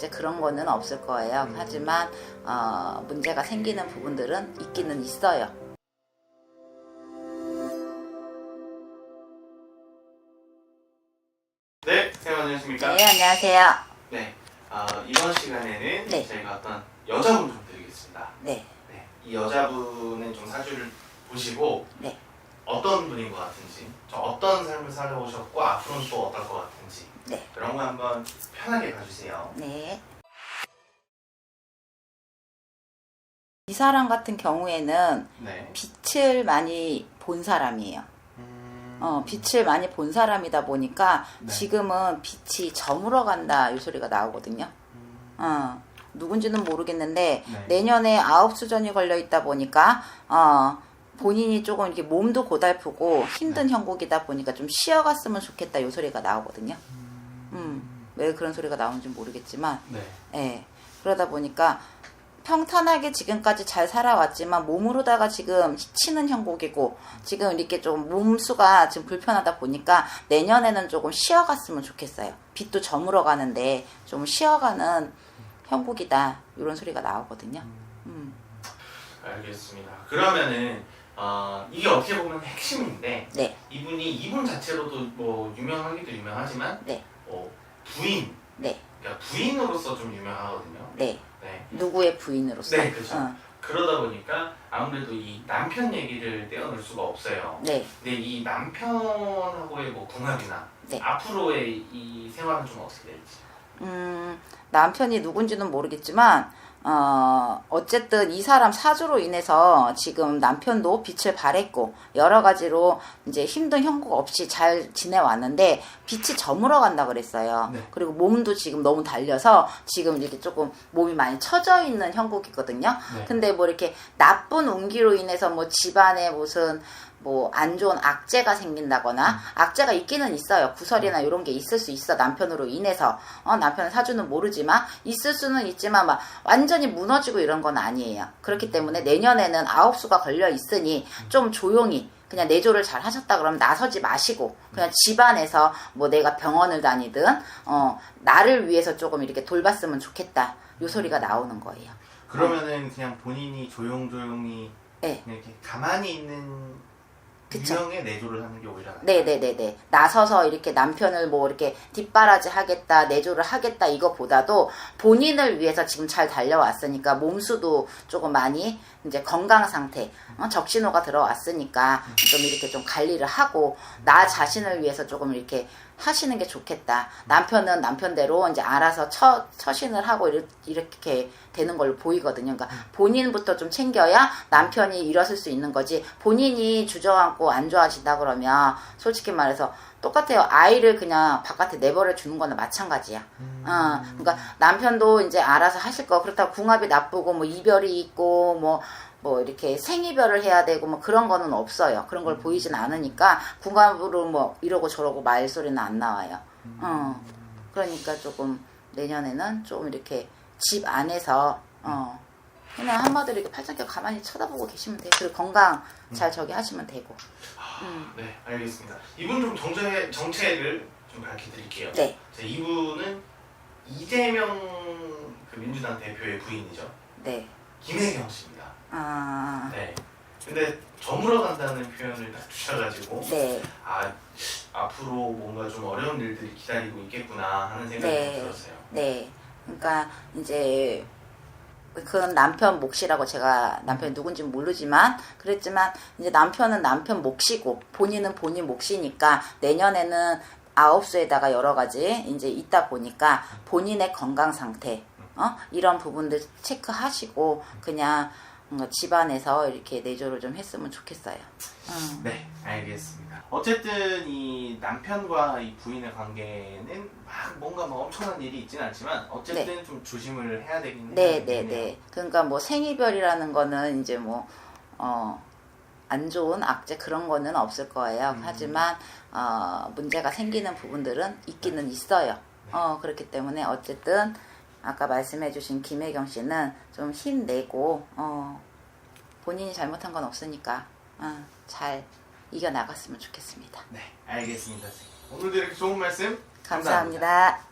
악재 그런 거는 없을 거예요. 하지만 어, 문제가 생기는 부분들은 있기는 있어요. 네, 안녕하십니까? 네, 안녕하세요. 네, 아, 이번 시간에는 네. 저희가 어떤 여자분 좀 드리겠습니다. 네, 네, 이 여자분의 좀 사주를 보시고 네. 어떤 분인 것 같은지, 저 어떤 삶을 살아오셨고 앞으로는 또 어떨 것 같은지 네. 그런 거 한번 편하게 봐주세요. 네. 이 사람 같은 경우에는 네. 빛을 많이 본 사람이에요. 음... 어, 빛을 많이 본 사람이다 보니까 네. 지금은 빛이 저물어 간다 이 소리가 나오거든요. 음, 어, 누군지는 모르겠는데 네. 내년에 아홉 수전이 걸려 있다 보니까 어, 본인이 조금 이렇게 몸도 고달프고 힘든 네. 형국이다 보니까 좀 쉬어갔으면 좋겠다 이 소리가 나오거든요. 음, 왜 그런 소리가 나오는지 모르겠지만 네. 예. 그러다 보니까 평탄하게 지금까지 잘 살아왔지만 몸으로다가 지금 치는 형국이고 지금 이렇게 좀 몸수가 지금 불편하다 보니까 내년에는 조금 쉬어갔으면 좋겠어요. 빛도 저물어 가는데 좀 쉬어가는 형국이다 이런 소리가 나오거든요. 음. 알겠습니다. 그러면은 어, 이게 어떻게 보면 핵심인데 네, 이분이 이분 자체로도 뭐 유명하기도 유명하지만 네, 어, 부인, 네, 그러니까 부인으로서 좀 유명하거든요. 네. 네. 누구의 부인으로서? 네, 그렇죠. 어, 그러다 보니까 아무래도 이 남편 얘기를 떼어낼 수가 없어요. 네, 근데 이 남편하고의 뭐 궁합이나 네. 앞으로의 이 생활은 좀 어떻게 될지. 음, 남편이 누군지는 모르겠지만, 어, 어쨌든 이 사람 사주로 인해서 지금 남편도 빛을 발했고, 여러 가지로 이제 힘든 형국 없이 잘 지내왔는데, 빛이 저물어 간다 그랬어요. 네. 그리고 몸도 지금 너무 달려서, 지금 이렇게 조금 몸이 많이 처져 있는 형국이거든요. 네. 근데 뭐 이렇게 나쁜 운기로 인해서 뭐 집안에 무슨 뭐 안 좋은 악재가 생긴다거나 악재가 있기는 있어요. 구설이나 이런 게 있을 수 있어 남편으로 인해서 어 남편 사주는 모르지만 있을 수는 있지만 막 완전히 무너지고 이런 건 아니에요. 그렇기 때문에 내년에는 아홉 수가 걸려 있으니 좀 조용히 그냥 내조를 잘 하셨다 그러면 나서지 마시고 그냥 집안에서 뭐 내가 병원을 다니든 어 나를 위해서 조금 이렇게 돌봤으면 좋겠다 요 소리가 나오는 거예요. 그러면은 그냥 본인이 조용조용히 네. 그냥 이렇게 가만히 있는 그쵸. 유형의 내조를 하는 게 오히려. 네네네네. 나서서 이렇게 남편을 뭐 이렇게 뒷바라지 하겠다, 내조를 하겠다, 이거보다도 본인을 위해서 지금 잘 달려왔으니까 몸수도 조금 많이 이제 건강 상태, 어, 적신호가 들어왔으니까 좀 이렇게 좀 관리를 하고 나 자신을 위해서 조금 이렇게 하시는 게 좋겠다. 남편은 남편대로 이제 알아서 처, 처신을 하고 이렇- 이렇게 되는 걸로 보이거든요. 그러니까 본인부터 좀 챙겨야 남편이 일었을 수 있는 거지. 본인이 주저앉고 안 좋아지다 그러면 솔직히 말해서 똑같아요. 아이를 그냥 바깥에 내버려 주는 거나 마찬가지야. 어, 그러니까 남편도 이제 알아서 하실 거. 그렇다고 궁합이 나쁘고 뭐 이별이 있고 뭐 뭐 이렇게 생이별을 해야 되고 뭐 그런 거는 없어요. 그런 걸 보이진 않으니까 궁합으로 뭐 이러고 저러고 말소리는 안 나와요. 어. 그러니까 조금 내년에는 좀 이렇게 집 안에서 어 그냥 한마디로 이렇게 팔짱 껴 가만히 쳐다보고 계시면 돼요. 그리고 건강 잘 저기 하시면 되고. 음. 네, 알겠습니다. 이분 좀 정체, 정체를 좀 밝혀드릴게요. 네. 자, 이분은 이재명 그 민주당 대표의 부인이죠. 네. 김혜경 씨입니다. 아. 네. 근데 저물어 간다는 표현을 딱 주셔가지고 네. 아 앞으로 뭔가 좀 어려운 일들이 기다리고 있겠구나 하는 생각이 네. 좀 들었어요. 네. 그러니까 이제 그건 남편 몫이라고 제가 남편이 누군지 모르지만 그랬지만 이제 남편은 남편 몫이고 본인은 본인 몫이니까 내년에는 아홉 수에다가 여러 가지 이제 있다 보니까 본인의 건강 상태 어 이런 부분들 체크하시고 그냥 집안에서 이렇게 내조를 좀 했으면 좋겠어요. 음. 네, 알겠습니다. 어쨌든 이 남편과 이 부인의 관계는 막 뭔가 뭐 엄청난 일이 있지는 않지만 어쨌든 좀 조심을 해야 되긴 네, 네. 네. 그러니까 뭐 생이별이라는 거는 이제 뭐, 어, 안 좋은 악재 그런 거는 없을 거예요. 음. 하지만, 어, 문제가 생기는 부분들은 있기는 있어요. 어, 그렇기 때문에 어쨌든, 아까 말씀해주신 김혜경 씨는 좀 힘내고, 어, 본인이 잘못한 건 없으니까, 어, 잘 이겨나갔으면 좋겠습니다. 네, 알겠습니다. 오늘도 이렇게 좋은 말씀 감사합니다.